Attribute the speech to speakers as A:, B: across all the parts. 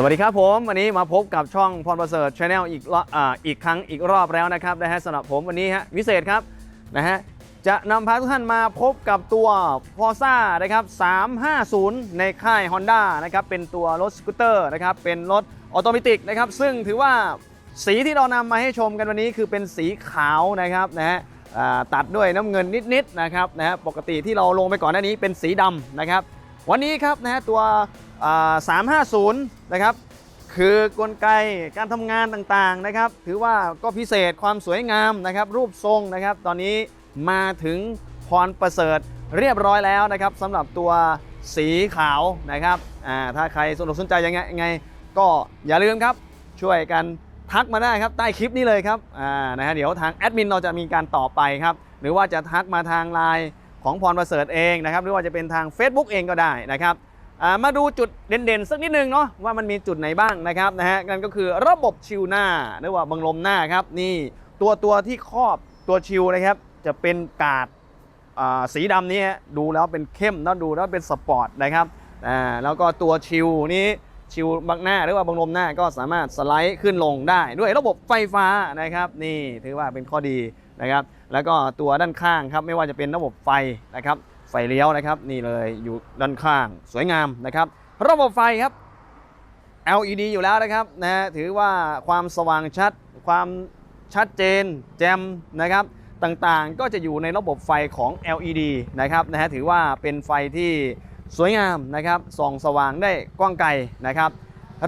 A: สวัสดีครับผม วันนี้มาพบกับช่องพรประเสริฐชาแนลอีกออีกครั้งอีกรอบแล้วนะครับนะฮะสำหรับผมวันนี้ฮะวิเศษครับนะฮะจะนำพาทุกท่านมาพบกับตัว f o r z a นะครับ 350 ในค่าย Honda นะครับเป็นตัวรถสกูตเตอร์นะครับเป็นรถออโตเมติกนะครับซึ่งถือว่าสีที่เรานำมาให้ชมกันวันนี้คือเป็นสีขาวนะครับนะฮะตัดด้วยน้ำเงินนิดๆนะครับนะฮะปกติที่เราลงไปก่อนหน้านี้เป็นสีดำนะครับวันนี้ครับนะฮะตัว 350 นะครับ คือกลไกการทำงานต่างๆนะครับ ถือว่าก็พิเศษความสวยงามนะครับ รูปทรงนะครับ ตอนนี้มาถึงพรประเสริฐเรียบร้อยแล้วนะครับสำหรับตัวสีขาวนะครับอ่าถ้าใครสนอกสนใจยังไงยังไง ก็อย่าลืมครับ ช่วยกันทักมาได้ครับใต้คลิปนี้เลยครับอ่านะฮะเดี๋ยวทางแอดมินเราจะมีการตอบไปครับ หรือว่าจะทักมาทางไลน์ของพรประเสริฐเองนะครับ หรือว่าจะเป็นทาง Facebook เองก็ได้นะครับ มาดูจุดเด่นๆ สักนิดนึงเนาะว่ามันมีจุดไหนบ้างนะครับนะฮะนั่นก็คือระบบชิลหน้าหรือว่าบังลมหน้าครับนี่ตัวตัวที่ครอบตัวชิลนะครับ จะเป็นกาดสีดำนี้ดูแล้วเป็นเข้มแล้วดูแล้วเป็นสปอร์ตนะครับอ่าแล้วก็ตัวชิลนี้ชิลบังหน้าหรือว่าบังลมหน้าก็สามารถสไลด์ขึ้นลงได้ ด้วยระบบไฟฟ้านะครับนี่ถือว่าเป็นข้อดีนะครับ แล้วก็ตัวด้านข้างครับไม่ว่าจะเป็นระบบไฟนะครับ ไฟเลี้ยวนะครับ นี่เลยอยู่ด้านข้างสวยงามนะครับ ระบบไฟครับ LED อยู่แล้วนะครับนะฮะถือว่าความสว่างชัด ความชัดเจน แจมนะครับ ต่างๆก็จะอยู่ในระบบไฟของ LED นะครับนะฮะถือว่าเป็นไฟที่สวยงามนะครับส่องสว่างได้กว้างไกลนะครับ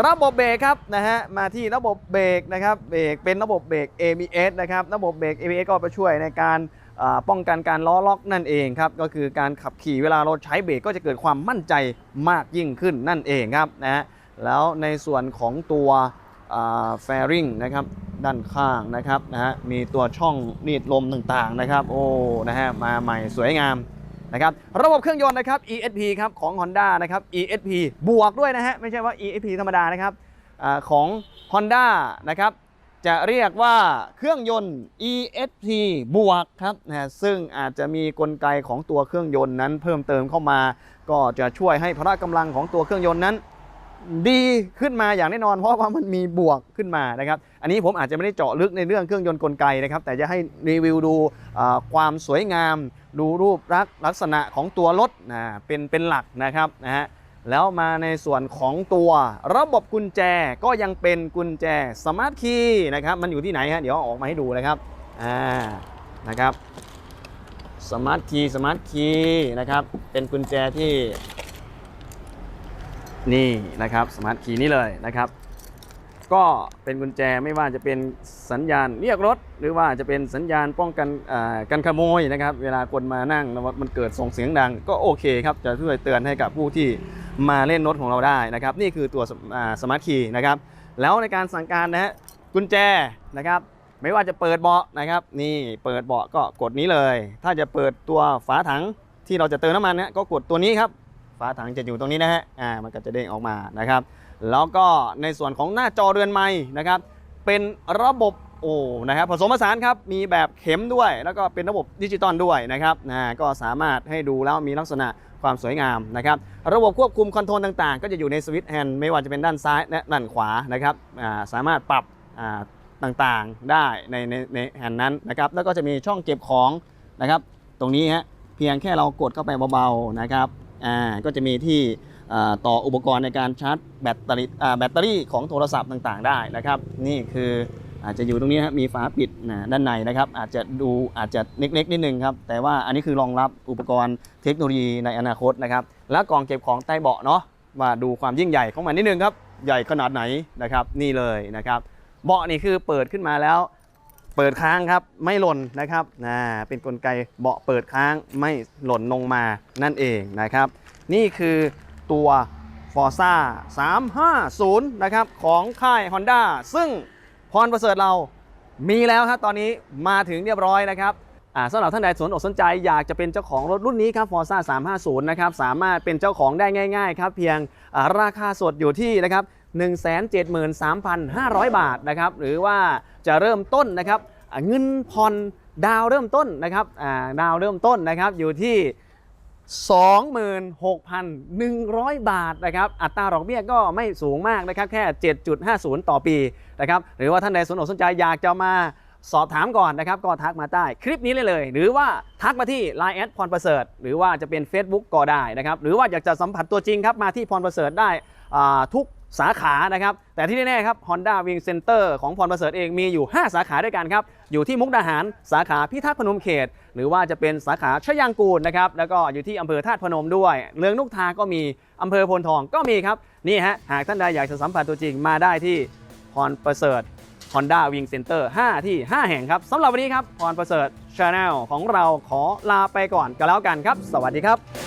A: ระบบเบรกครับนะฮะมาที่ระบบเบรกนะครับเบรกเป็นระบบเบรก ABS นะครับระบบเบรก ABS ก็ไปช่วยในการ ป้องกันการล้อล็อกนั่นเองครับก็คือการขับขี่เวลาเราใช้เบรกก็จะเกิดความมั่นใจมากยิ่งขึ้นนั่นเองครับนะฮะแล้วในส่วนของตัวแฟริงนะครับด้านข้างนะครับนะฮะมีตัวช่องนีดลมต่างๆนะครับโอ้นะฮะมาใหม่สวยงามนะครับระบบเครื่องยนต์นะครับ ESP ครับของ Honda นะครับ ESP บวกด้วยนะฮะไม่ใช่ว่า ESP ธรรมดานะครับอของ Honda นะครับ จะเรียกว่าเครื่องยนต์ ESP บวกครับนะฮะซึ่งอาจจะมีกลไกของตัวเครื่องยนต์นั้นเพิ่มเติมเข้ามา ก็จะช่วยให้พละกำลังของตัวเครื่องยนต์นั้น ดีขึ้นมาอย่างแน่นอน เพราะว่ามันมีบวกขึ้นมานะครับ อันนี้ผมอาจจะไม่ได้เจาะลึกในเรื่องเครื่องยนต์กลไกนะครับ แต่จะให้รีวิวดูความสวยงาม ดูรูปลักษณ์ลักษณะของตัวรถนะเป็นเป็นหลักนะครับนะฮะ แล้วมาในส่วนของตัวระบบกุญแจก็ยังเป็นกุญแจสมาร์ทคีย์นะครับ มันอยู่ที่ไหนฮะเดี๋ยวเอาออกมาให้ดูนะครับอ่านะครับสมาร์ทคีย์สมาร์ทคีย์นะครับเป็นกุญแจที่นี่นะครับสมาร์ทคีย์นี่เลยนะครับ ก็เป็นกุญแจไม่ว่าจะเป็นสัญญาณเรียกรถ หรือว่าจะเป็นสัญญาณป้องกันการขโมยนะครับ เวลาคนมานั่งมันเกิดส่งเสียงดัง ก็โอเคครับจะช่วยเตือนให้กับผู้ที่ มาเล่นรถของเราได้นะครับ นี่คือตัวสมาร์ทคีย์นะครับ แล้วในการสั่งการนะฮะกุญแจนะครับ ไม่ว่าจะเปิดเบาะนะครับ นี่เปิดเบาะก็กดนี้เลย ถ้าจะเปิดตัวฝาถังที่เราจะเติมน้ำมันนะก็กดตัวนี้ครับฝาถังจะอยู่ตรงนี้นะฮะอ่ามันก็จะเด้งออกมานะครับ แล้วก็ในส่วนของหน้าจอเรือนไม้นะครับ เป็นระบบโอ้นะครับผสมผสานครับมีแบบเข็มด้วย แล้วก็เป็นระบบดิจิตอลด้วยนะครับนะก็สามารถให้ดูแล้วมีลักษณะ ความสวยงามนะครับระบบควบคุมคอนโทรลต่างๆ ก็จะอยู่ในสวิตช์แฮนด์ไม่ว่าจะเป็นด้านซ้ายและด้านขวานะครับสามารถปรับต่างๆได้ในในในแฮนด์นั้นนะครับแล้วก็จะมีช่องเก็บของนะครับตรงนี้ฮะเพียงแค่เรากดเข้าไปเบาๆนะครับอ่าก็จะมีที่ต่ออุปกรณ์ในการชาร์จแบตเตอรี่แบตเตอรี่ของโทรศัพท์ต่างๆ ได้นะครับ นี่คือ อาจจะอยู่ตรงนี้ครับมีฝาปิดนะด้านในนะครับ อาจจะดูอาจจะเล็กๆนิดนึงครับ แต่ว่าอันนี้คือรองรับอุปกรณ์เทคโนโลยีในอนาคตนะครับ แล้วกล่องเก็บของใต้เบาะเนาะมาดูความยิ่งใหญ่ของมันนิดนึงครับ ใหญ่ขนาดไหนนะครับ นี่เลยนะครับ เบาะนี่คือเปิดขึ้นมาแล้ว เปิดค้างครับไม่หล่นนะครับนะเป็นกลไกเบาะเปิดค้างไม่หล่นลงมานั่นเองนะครับ นี่คือตัว Forza 350 นะครับ ของค่าย Honda ซึ่ง พรประเสริฐเรามีแล้วครับตอนนี้มาถึงเรียบร้อยนะครับสำหรับท่านใดสนอกสนใจอยากจะเป็นเจ้าของรถรุ่นนี้ครับ Forza 350 นะครับ สามารถเป็นเจ้าของได้ง่ายๆครับเพียงราคาสดอยู่ที่นะครับ 173,500 บาทนะครับ หรือว่าจะเริ่มต้นนะครับเงินผ่อนดาวเริ่มต้นนะครับดาวเริ่มต้นนะครับอยู่ที่ 26,100 บาทนะครับ อัตราดอกเบี้ยก็ไม่สูงมากนะครับ แค่ 7.50 ต่อปี นะครับหรือว่าท่านใดสนอกสนใจอยากจะมาสอบถามก่อนนะครับก็ทักมาใต้คลิปนี้เลยเลย หรือว่าทักมาที่ Line แอดพรประเสริฐหรือว่าจะเป็น Facebook ก็ได้นะครับหรือว่าอยากจะสัมผัสตัวจริงครับมาที่พรประเสริฐได้ทุกสาขานะครับแต่ที่แน่ๆครับ Honda Wing Center ของพรประเสริฐเองมีอยู่ 5 สาขาด้วยกันครับ อยู่ที่มุกดาหารสาขาพิทักษ์พนมเขต หรือว่าจะเป็นสาขาชยางกูลนะครับแล้วก็อยู่ที่อำเภอธาตุพนมด้วยเรืองนุกทาก็มีอำเภอโพนทองก็มีครับนี่ฮะหากท่านใดอยากจะสัมผัสตัวจริงมาได้ที่ พรประเสริฐ Honda Wing Center 5 ที่ 5 แห่งครับสำหรับวันนี้ครับพรประเสริฐ Channel ของเราขอลาไปก่อนกันแล้วกันครับ สวัสดีครับ